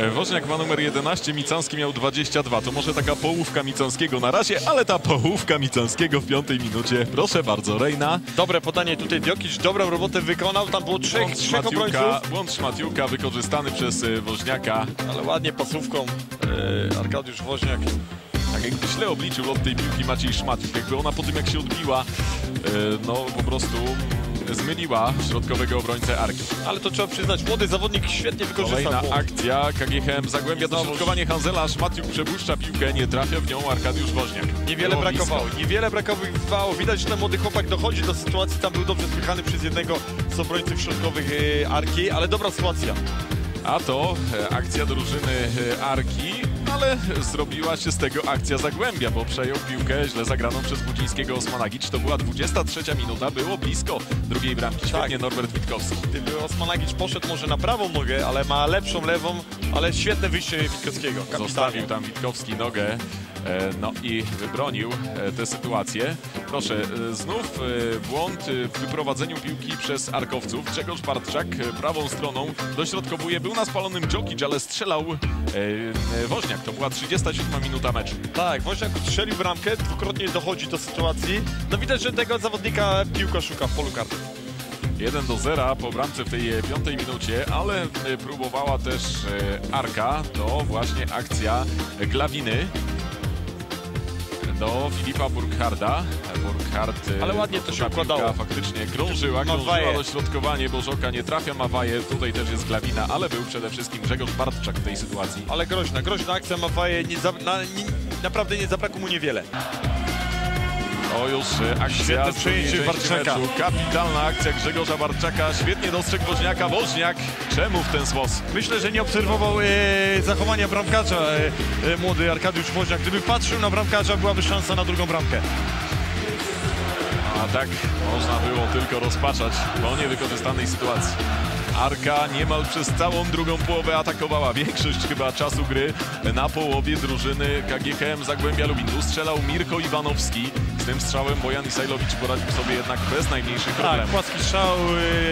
E, Woźniak ma numer 11, Micąski miał 22. To może taka połówka Micąskiego na razie, ale ta połówka Micąskiego w piątej minucie. Proszę bardzo, Rejna. Dobre podanie tutaj Diokic, dobrą robotę wykonał, tam było trzech, Błąd trzech Szmatiuka, obrońców. błąd Szmatiuka wykorzystany przez e, Woźniaka. Ale ładnie pasówką e, Arkadiusz Woźniak. Tak jakby źle obliczył od tej piłki Maciej Szmatiuk. Jakby ona po tym jak się odbiła, e, no po prostu zmyliła środkowego obrońcę Arki. Ale to trzeba przyznać, młody zawodnik świetnie wykorzystał Kolejna błąd. akcja, KGHM Zagłębia, dośrodkowanie Hanzela, Szmatiuk przepuszcza piłkę, nie trafia w nią Arkadiusz Woźniak. Niewiele Było blisko. brakowało, niewiele brakowało. Widać, że ten młody chłopak dochodzi do sytuacji, tam był dobrze spychany przez jednego z obrońców środkowych e, Arki, ale dobra sytuacja. A to e, akcja drużyny e, Arki, ale zrobiła się z tego akcja Zagłębia, bo przejął piłkę źle zagraną przez Budzińskiego Osmanagic. To była 23 minuta, było blisko drugiej bramki. Świetnie Tak. Norbert Witkowski. Gdyby Osmanagic poszedł może na prawą nogę, ale ma lepszą lewą, ale świetne wyjście Witkowskiego. Kapitalnie. Zostawił tam Witkowski nogę, no i wybronił e, tę sytuację. Proszę, e, znów e, błąd e, w wyprowadzeniu piłki przez Arkowców. Grzegorz Bartczak e, prawą stroną dośrodkowuje. Był na spalonym Dżokic, ale strzelał e, e, Woźniak. To była 37 minuta meczu. Tak, Woźniak strzelił bramkę, dwukrotnie dochodzi do sytuacji. No widać, że tego zawodnika piłka szuka w polu karty. 1 do 0 po bramce w tej e, piątej minucie, ale e, próbowała też e, Arka. To właśnie akcja Glawiny do Filipa Burkharda. Burkhard e, Ale ładnie to się układało. Faktycznie krążyła, Mawaje. krążyła dośrodkowanie, bo Żoka nie trafia Mawaje. Tutaj też jest Glawina, ale był przede wszystkim Grzegorz Bartczak w tej sytuacji. Ale groźna, groźna akcja Mafaje, nie za, na, nie, naprawdę nie zabrakło mu niewiele. O już e, akcja Świetne Bartczaka. meczu. Kapitalna akcja Grzegorza Bartczaka. Świetnie dostrzegł Woźniaka. Woźniak, czemu w ten sposób? Myślę, że nie obserwował e, zachowania bramkarza e, e, młody Arkadiusz Woźniak. Gdyby patrzył na bramkarza, byłaby szansa na drugą bramkę. A tak można było tylko rozpaczać po niewykorzystanej sytuacji. Arka niemal przez całą drugą połowę atakowała. Większość chyba czasu gry na połowie drużyny KGHM Zagłębia Lubin. Strzelał Mirko Iwanowski. Z tym strzałem Bojan Isajlowicz poradził sobie jednak bez najmniejszych Tak, problemów. płaski strzał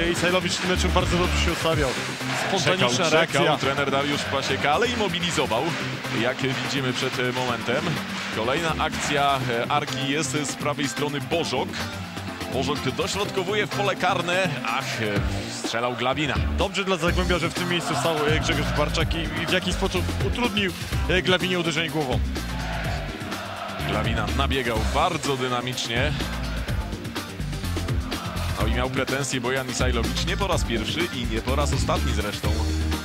e, Isajlowicz w tym meczu bardzo dobrze się ustawiał. Czekał, Spontaniczna czekał reakcja. trener Dariusz Pasieka, ale i mobilizował, jak widzimy przed momentem. Kolejna akcja e, Arki jest z prawej strony Bożok. Bożok dośrodkowuje w pole karne. Ach, e, strzelał Glawina. Dobrze dla Zagłębia, że w tym miejscu stał e, Grzegorz Barczak i, w jakiś sposób utrudnił e, Glawinie uderzenie głową. Glawina nabiegał bardzo dynamicznie. No i miał pretensje Bojan Isajlowicz nie po raz pierwszy i nie po raz ostatni zresztą.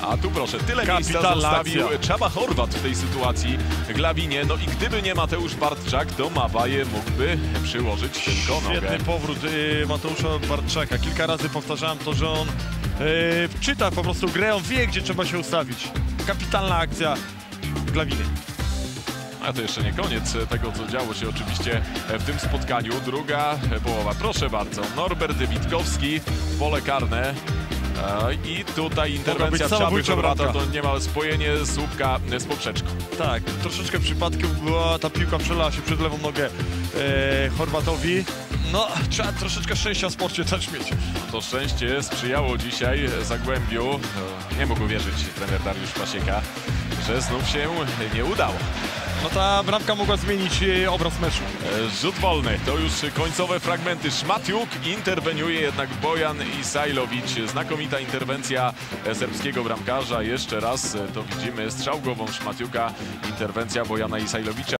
A tu proszę, tyle miejsca zostawił. Czaba Chorwat w tej sytuacji Glawinie. No i gdyby nie Mateusz Bartczak, to Mawaje mógłby przyłożyć tylko nogę. Świetny powrót e, Mateusza Barczaka. Kilka razy powtarzałem to, że on e, czyta po prostu grę, on wie, gdzie trzeba się ustawić. Kapitalna akcja Glawiny. A to jeszcze nie koniec tego, co działo się oczywiście w tym spotkaniu. Druga połowa. Proszę bardzo, Norbert Witkowski pole karne. E, I tutaj interwencja Chorwata bramka. to niemal spojenie słupka z poprzeczką. Tak, troszeczkę przypadkiem była ta piłka przelała się przed lewą nogę e, Chorwatowi. No, trzeba troszeczkę szczęścia w sporcie też mieć. To szczęście sprzyjało dzisiaj Zagłębiu. E, Nie mógł wierzyć trener Dariusz Pasieka, że znów się nie udało. No ta bramka mogła zmienić obraz meczu. E, Rzut wolny, to już końcowe fragmenty. Szmatiuk interweniuje jednak Bojan Isajlowicz. Znakomita interwencja serbskiego bramkarza. Jeszcze raz e, to widzimy strzał głową Szmatiuka. Interwencja Bojana Isajlowicza.